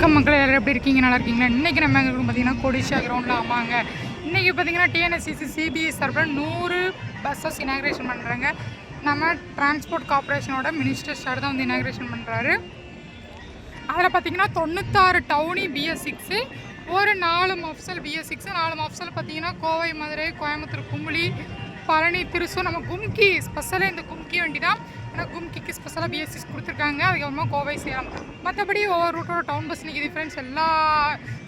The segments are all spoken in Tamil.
வணக்கம் மக்கள் எல்லாரும் எப்படி இருக்கீங்க? நல்லா இருக்கீங்களா? இன்றைக்கி நம்ம எங்களுக்கு பார்த்தீங்கன்னா கொடிஷா கிரவுண்டில் ஆமாங்க. இன்றைக்கி பார்த்தீங்கன்னா டிஎன்எஸ்சிசி சிபிஎஸ் சார்பில் நூறு பஸ்ஸஸ் இனாக்ரேஷன் பண்ணுறாங்க நம்ம டிரான்ஸ்போர்ட் கார்ப்பரேஷனோட மினிஸ்டர் சார் தான் வந்து இனாக்ரேஷன் பண்ணுறாரு அதில் பார்த்தீங்கன்னா தொண்ணூத்தாறு டவுனி பிஎஸ் சிக்ஸு ஒரு நாலு மஃப்சல் பிஎஸ் சிக்ஸு நாலு மஃப்சல் பார்த்தீங்கன்னா கோவை மதுரை கோயம்புத்தூர் கும்பலி பழனி திருசூர் நம்ம கும்கி ஸ்பெஷலாக இந்த கும்கி வண்டி தான் ஏன்னா கும்கிக்கு ஸ்பெஷலாக பஸ்ஸெல்லாம் சிக்ஸ் கொடுத்துருக்காங்க. அதுக்கப்புறமா கோவை சேலம். மற்றபடி ஒவ்வொரு ரூட்டோட டவுன் பஸ் நிற்கிது ஃப்ரெண்ட்ஸ் எல்லா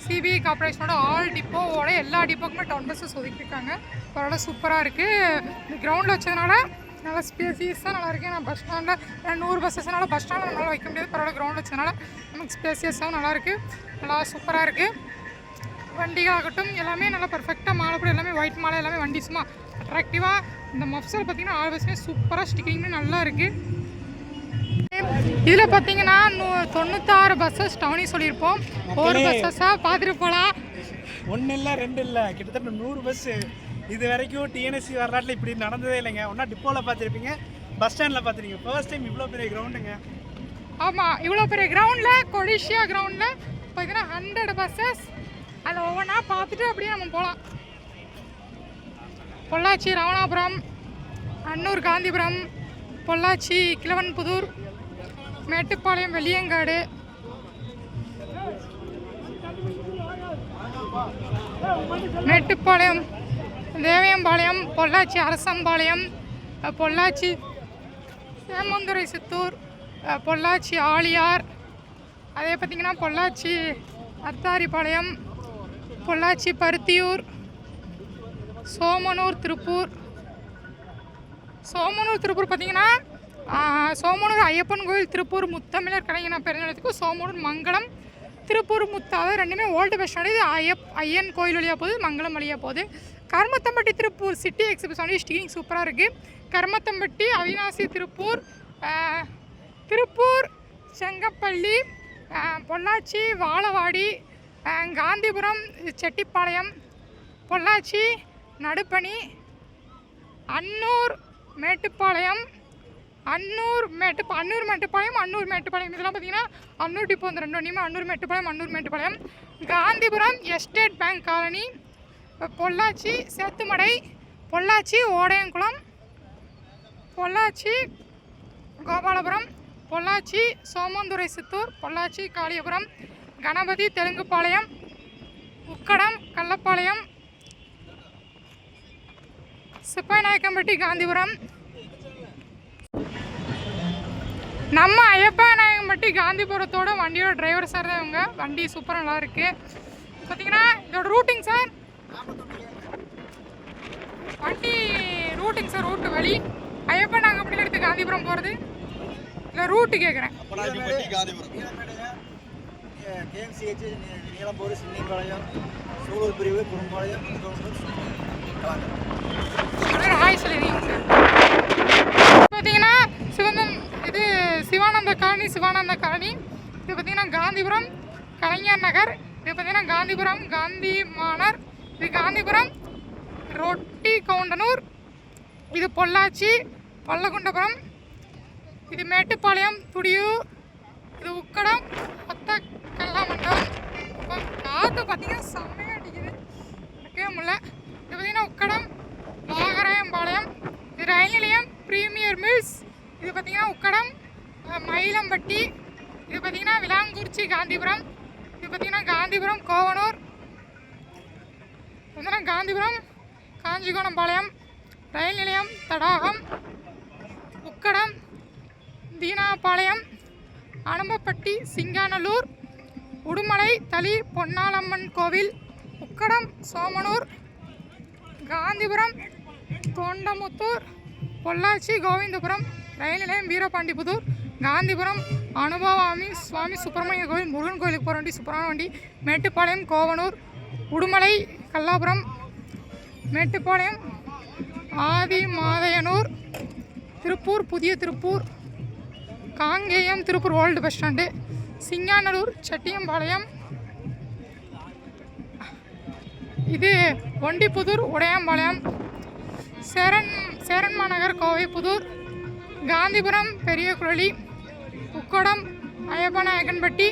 சிபிஐ கார்பரேஷனோட ஆல் டிப்போவோட எல்லா டிப்போக்குமே டவுன் பஸ்ஸஸ் ஒதுக்கியிருக்காங்க. பரவாயில்ல சூப்பராக இருக்குது இந்த கிரவுண்டில் வச்சதுனால நல்லா ஸ்பேசியஸாக நல்லா இருக்குது நான் பஸ் ஸ்டாண்டில் நூறு பஸ்ஸஸ்னால பஸ் ஸ்டாண்டில் நம்மளால் வைக்க முடியாது. பரவாயில்ல கிரவுண்ட் வச்சதுனால நமக்கு ஸ்பேசியஸாகவும் நல்லாயிருக்கு நல்லா சூப்பராக இருக்குது வண்டிகளாகட்டும் எல்லாமே நல்லா பர்ஃபெக்டாக மாலை கூட எல்லாமே ஒயிட் மாலை எல்லாமே வண்டி சும்மா அட்ராக்டிவாக இந்த மஃப்சல் பார்த்தீங்கன்னா ஆறு பஸ்ஸுமே சூப்பராக ஸ்டிக்கிங்மே நல்லா இருக்குது இதில் பார்த்தீங்கன்னா நூ தொண்ணூத்தாறு பஸ்ஸஸ் டவுனி சொல்லியிருப்போம். ஒரு பஸ்ஸஸாக பார்த்துட்டு போகலாம் ஒன்று இல்லை ரெண்டு இல்லை. கிட்டத்தட்ட நூறு பஸ்ஸு இது வரைக்கும் டிஎன்எஸ்சி வரலாற்றில் இப்படி நடந்ததே இல்லைங்க. ஒன்றா டிப்போவில் பார்த்துருப்பீங்க. பஸ் ஸ்டாண்டில் பார்த்துருப்பீங்க ஃபர்ஸ்ட் டைம் இவ்வளோ பெரிய கிரவுண்டுங்க ஆமாம் இவ்வளோ பெரிய கிரவுண்டில் கொடிஷியா கிரவுண்டில் பார்த்தீங்கன்னா ஹண்ட்ரட் பஸ்ஸஸ் அதில் ஒவ்வொன்றா பார்த்துட்டு அப்படியே நம்ம போகலாம் பொள்ளாச்சி ராமநாபுரம் அன்னூர் காந்திபுரம் பொள்ளாச்சி கிழவன்புதூர் மேட்டுப்பாளையம் வெளியங்காடு மேட்டுப்பாளையம் தேவையம்பாளையம் பொள்ளாச்சி அரசம்பாளையம் பொள்ளாச்சி சேமந்துரை சித்தூர் பொள்ளாச்சி ஆழியார் அதே பார்த்திங்கன்னா பொள்ளாச்சி அத்தாரிப்பாளையம் பொள்ளாச்சி பருத்தியூர் சோமனூர் திருப்பூர். சோமனூர் திருப்பூர் பார்த்தீங்கன்னா சோமனூர் ஐயப்பன் கோயில் திருப்பூர் முத்தமிழர் கலைஞர் பெருநிலத்துக்கும் சோமனூர் மங்களம். திருப்பூர் முத்தாவது ரெண்டுமே ஓல்டு பஸ் இது ஐயப் ஐயன் கோயில் வழியாக போகுது மங்களம் வழியாக போகுது. கருமத்தம்பட்டி திருப்பூர் சிட்டி எக்ஸிபிஷன் வந்து ஸ்டீரிங் சூப்பராக இருக்குது கருமத்தம்பட்டி அவினாசி திருப்பூர் திருப்பூர் செங்கப்பள்ளி பொள்ளாச்சி வாழவாடி காந்திபுரம் செட்டிப்பாளையம் பொள்ளாச்சி நடுப்பணி அன்னூர் மேட்டுப்பாளையம் அன்னூர் மேட்டு அன்னூர் மேட்டுப்பாளையம் அன்னூர் மேட்டுப்பாளையம். இதெல்லாம் பார்த்தீங்கன்னா அன்னூர் டிப்போ இந்த ரெண்டு வண்டியுமே Annur Mettupalayam Annur Mettupalayam. Gandhipuram estate bank colony Pollachi Sethumadai Pollachi Odaiyakulam Pollachi Gopalapuram Pollachi Somanthurai Chittur Pollachi Kaliyapuram Ganapathy Telungupalayam Ukkadam Kallapalayam Sippainayakkampatti Gandhipuram. நம்ம ஐயப்பாநாயக்கம்பட்டி காந்திபுரத்தோட வண்டியோட டிரைவர் சார் தான் இவங்க. வண்டி சூப்பராக நல்லா இருக்கு பார்த்தீங்கன்னா இதோட ரூட்டிங் சார் வண்டி ரூட்டிங் சார் ரூட்டு வழி. ஐயப்பா நாங்கள் எடுத்து காந்திபுரம் போகிறது இல்லை ரூட்டு கேட்குறேன் கேஎம்சிஹெச் நீலம்பூர் சின்னிப்பாளையம் சூலூர் பிரிவு குறும்பாளையம் ஹாய் சொல்லிடுறீங்க சார். பார்த்தீங்கன்னா சிவந்தம் இது சிவானந்த காலனி சிவானந்த காலனி. இது பார்த்தீங்கன்னா காந்திபுரம் கலைஞர் நகர். இது பார்த்தீங்கன்னா காந்திபுரம் காந்தி மாணர் இது காந்திபுரம் ரொட்டி கவுண்டனூர். இது பொள்ளாச்சி பல்லகுண்டபுரம். இது மேட்டுப்பாளையம் துடியூர். இது உக்கடம் ஒத்த காற்று பார்த்திங்கன்னா செம்மையாக அடிக்குது இருக்கவே முடியல இது பார்த்தீங்கன்னா உக்கடம் நாகராயம்பாளையம் இது ரயில் நிலையம் ப்ரீமியர் மில்ஸ் இது பார்த்தீங்கன்னா உக்கடம் மயிலம்பட்டி இது பார்த்தீங்கன்னா விலாங்குறிச்சி காந்திபுரம் இது பார்த்தீங்கன்னா காந்திபுரம் கோவனூர் இது பார்த்தீங்கன்னா காந்திபுரம் காஞ்சிகோணம்பாளையம் ரயில் நிலையம் தடாகம் உக்கடம் தீனாபாளையம் அனுமப்பட்டி சிங்கானல்லூர் உடுமலை தளி பொன்னாளம்மன் கோவில் உக்கடம் சோமனூர் காந்திபுரம் தொண்டமுத்தூர் பொள்ளாச்சி கோவிந்தபுரம் ரயில் நிலையம் வீரபாண்டிபுதூர் காந்திபுரம் அனுபவாமி சுவாமி சுப்பிரமணிய கோவில் முருகன் கோயிலுக்கு போகிற வண்டி சூப்பரான வண்டி மேட்டுப்பாளையம் கோவனூர் உடுமலை கல்லாபுரம் மேட்டுப்பாளையம் ஆதி மாதையனூர் திருப்பூர் புதிய Tiruppur Kangeyam Tiruppur old bus stand Singanallur Chettiyampalayam. இது ஒண்டிப்புதூர் உடையாம்பாளையம். சேரன் சேரன் மாநகர் கோவை புதூர் காந்திபுரம் பெரிய குழலி Ukkadam Ayyappanaickenpatti.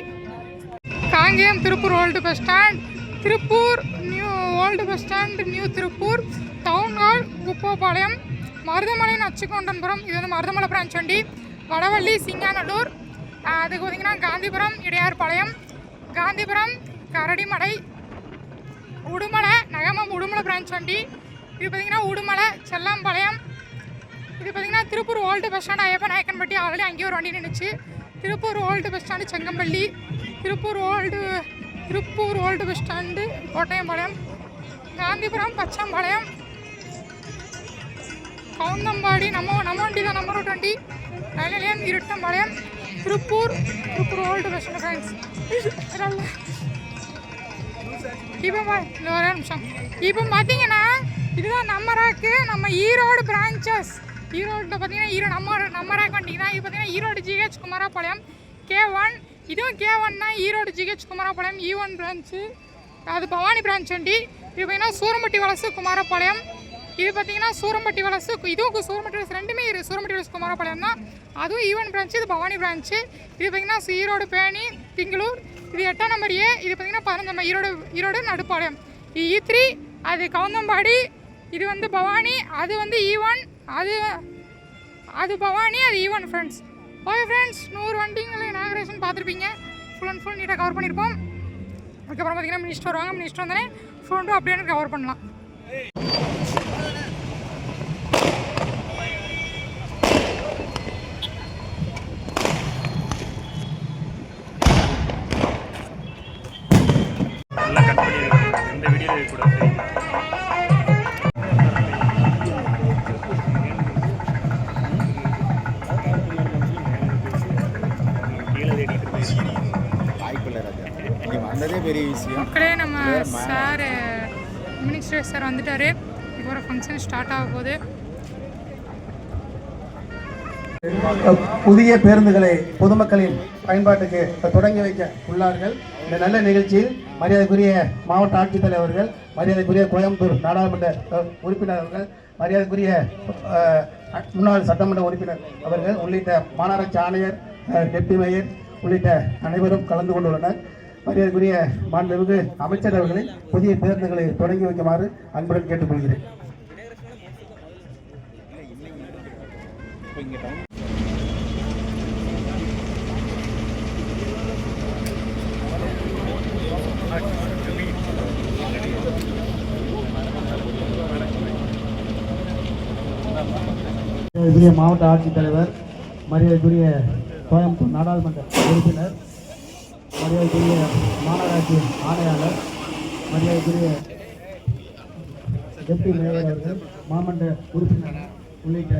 Kangeyam Tiruppur old bus stand Tiruppur new old bus stand new Tiruppur. Town hall Kuppopalayam Marudhamalai Nachukondanpuram இது வந்து மருதமலை பிரான்ச் வண்டி. வடவள்ளி சிங்காநல்லூர். அதுக்கு பார்த்திங்கன்னா காந்திபுரம் இடையார்பாளையம் காந்திபுரம் கரடிமடை உடுமலை நகமம் உடுமலை பிரான்ச் வண்டி இது பார்த்தீங்கன்னா உடுமலை செல்லம்பாளையம். இது பார்த்தீங்கன்னா Tiruppur old bus stand Ayyappa Naickenpatti already அங்கேயே ஒரு வண்டி நின்றுச்சு Tiruppur old bus stand Sengampalli. Tiruppur old Tiruppur old bus stand Kottaiyampalayam. Gandhipuram Pachampalayam. Kavundampadi நம்ம நம்ம வண்டி தான் நம்பர் டுவெண்ட்டி ரயில் Iruttampalayam. Tiruppur Tiruppur old bus stand friends இப்போ பா ஒரே நிமிஷம் இப்போ பார்த்தீங்கன்னா இதுதான் நம்ம ராக்கு நம்ம ஈரோடு பிரான்ச்சஸ் ஈரோட்டில் பார்த்தீங்கன்னா ஈரோடு நம்ம நம்ம ரேக் வண்டிங்கன்னா இது பார்த்தீங்கன்னா Erode GH Kumarapalayam. K one இதுவும் கே ஒன்னா Erode GH Kumarapalayam E e one branch அது பவானி பிரான்ச் வண்டி. இது பார்த்தீங்கன்னா சூரம்பட்டி வலசு குமாரபாளையம். இது பார்த்தீங்கன்னா சூரம்பட்டி வலசு இதுவும் சூரம்பட்டி வலசு ரெண்டுமே இரு சூரம்பட்டி வலசு குமாரபாளையம் தான். அதுவும் ஈவன் பிரான்ச்சு இது பவானி பிரான்ச்சு இது பார்த்தீங்கன்னா ஈரோடு பேணி திங்களூர் இது எட்டாம் நம்பர் ஏ இது பார்த்தீங்கன்னா பதினஞ்சு நம்பர் ஈரோடு ஈரோடு நடுப்பாளையம். இது e இ த்ரீ அது கவுந்தம்பாடி இது வந்து பவானி அது வந்து e ஈவன் அது அது பவானி அது ஈவன் ஃப்ரெண்ட்ஸ் ஓகே ஃப்ரெண்ட்ஸ் நூறு வண்டிங்களை நாகரேஷன் பார்த்துருப்பீங்க. ஃபுல் அண்ட் ஃபுல் நீட்டாக கவர் பண்ணியிருப்போம் அதுக்கப்புறம் பார்த்தீங்கன்னா மினிஸ்டர் வருவாங்க. மினிஸ்டர் வந்தோடனே ஃபுல் அப்படியே கவர் பண்ணலாம். சார் மினிஸ்டர் சார் வந்துட்டார். இப்போ ஒரு ஃபங்க்ஷன் ஸ்டார்ட் ஆக போகுது. புதிய பேருந்துகளை பொதுமக்களின் பயன்பாட்டுக்கு தொடங்கி வைக்க உள்ளார்கள். இந்த நல்ல நிகழ்ச்சியில் மரியாதைக்குரிய மாவட்ட ஆட்சித்தலைவர்கள் மரியாதைக்குரிய கோயம்புத்தூர் நாடாளுமன்ற உறுப்பினர் அவர்கள் மரியாதைக்குரிய முன்னாள் சட்டமன்ற உறுப்பினர் அவர்கள் உள்ளிட்ட மாநகராட்சி ஆணையர் டெப்டி மேயர் உள்ளிட்ட அனைவரும் கலந்து கொண்டுள்ளனர். மரியாதைக்குரிய மாண்புமிகு அமைச்சர் அவர்களை புதிய பேருந்துகளை தொடங்கி வைக்குமாறு அன்புடன் கேட்டுக்கொள்கிறேன். மாவட்ட ஆட்சித்தலைவர் மரியாதைக்குரிய கோயம்புத்தூர் நாடாளுமன்ற உறுப்பினர் மரியாதைக்குரிய மாநகராட்சி ஆணையாளர் மரியாதைக்குரிய டெப்டி மேயர் அவர்கள் மாமன்ற உறுப்பினர் உள்ளிட்ட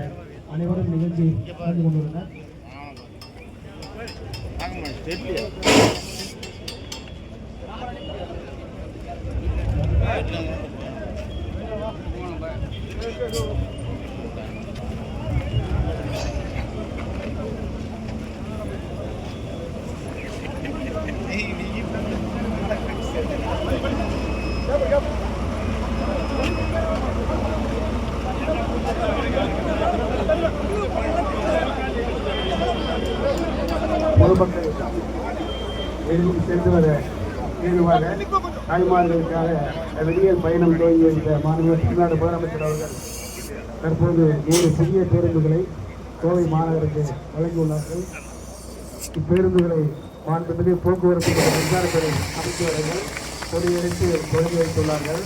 அனைவரும் நிகழ்ச்சி கலந்து கொண்டுள்ளனர் Thank you. சார்பாக தாய்மார்களுக்காக வெளியே பயணம் துவங்கி வைத்த மாநில தமிழ்நாடு முதலமைச்சர் அவர்கள் தற்போது ஏழு புதிய பேருந்துகளை கோவை மாநகருக்கு வழங்கியுள்ளார்கள். இப்பேருந்துகளை மாண்புமிகு போக்குவரத்து மற்றும் மின்சாரத்துறை அமைச்சர்கள் கொடியெடுத்து தொடங்கி வைத்துள்ளார்கள்.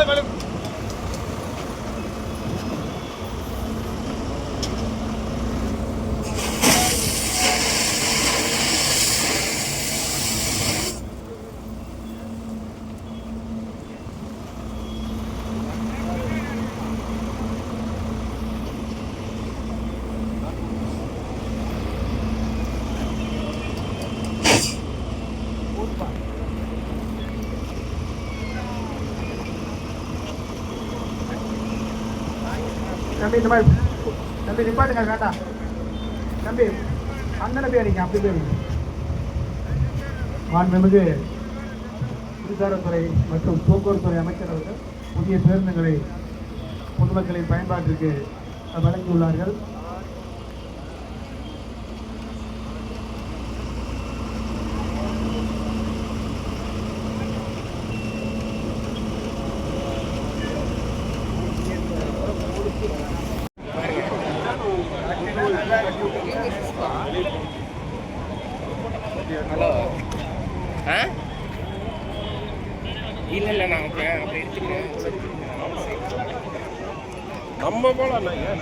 Vale, vale. தம்பி இந்த மாதிரி தம்பி நிப்பாட்டுங்க வேண்டாம் தம்பி அண்ணனை போய் அடிங்க அப்படி போய் அடிங்க. மாண்புமிகு மின்சாரத்துறை மற்றும் போக்குவரத்துறை அமைச்சர் அவர்கள் புதிய பேருந்துகளை பொதுமக்களின் பயன்பாட்டிற்கு வழங்கியுள்ளார்கள் ஆ இல்லை இல்லை நான் அப்படி அப்படி எடுத்துக்கிறேன் நம்ம போகலாம் ஏன்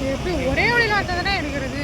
எப்படி ஒரே வழியில் வந்தால் தானே எடுக்கிறது.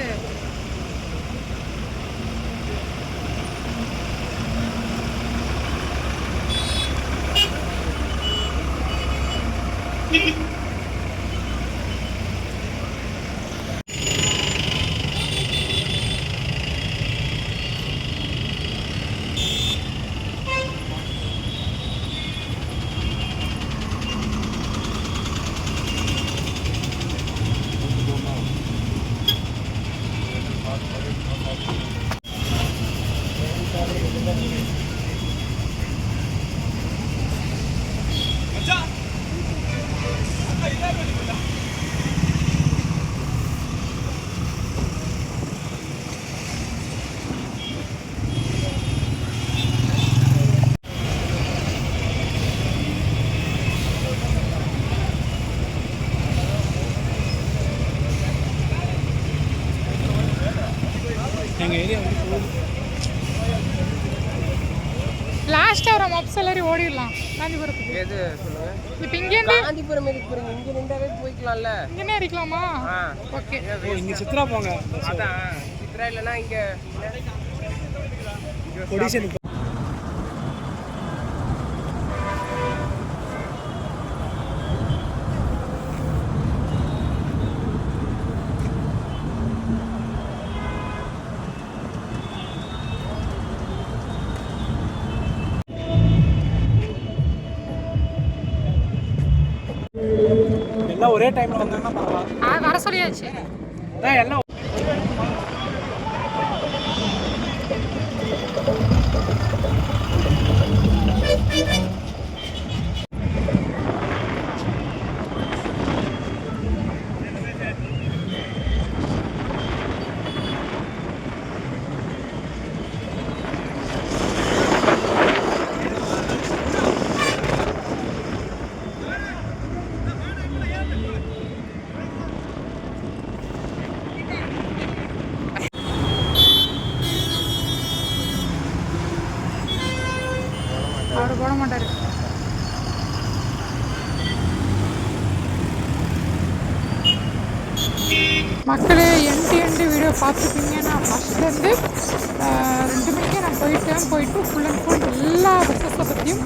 எங்கள் ஏரியா வந்து லாஸ்ட்டாக ஒரு மப்ஸ் எல்லாரும் ஓடிடலாம். காஞ்சிபுரத்துக்கு எது சொல்லுங்க? இப்போ இங்கேருந்து காந்திபுரம் எதுக்கு போறீங்க? இங்க நின்றாவே போய்க்கலாம்ல. இங்கேனே இருக்கலாமா. ஆ. ஓகே ஓ இங்கே சித்ரா போங்க. அதான் சித்ரா இல்லைன்னா இங்க கொடிஷன் ஒரே டைம்ல வந்தாங்கன்னா பரவாயில்ல. வர சொல்லியாச்சு. எல்லாம் பார்த்துட்டிங்கன்னா நான் ஃபஸ்ட்லேருந்து ரெண்டு மணிக்கே நான் போயிட்டேன். போயிட்டு ஃபுல் அண்ட் ஃபுல் எல்லா பிஸ்னஸை பற்றியும்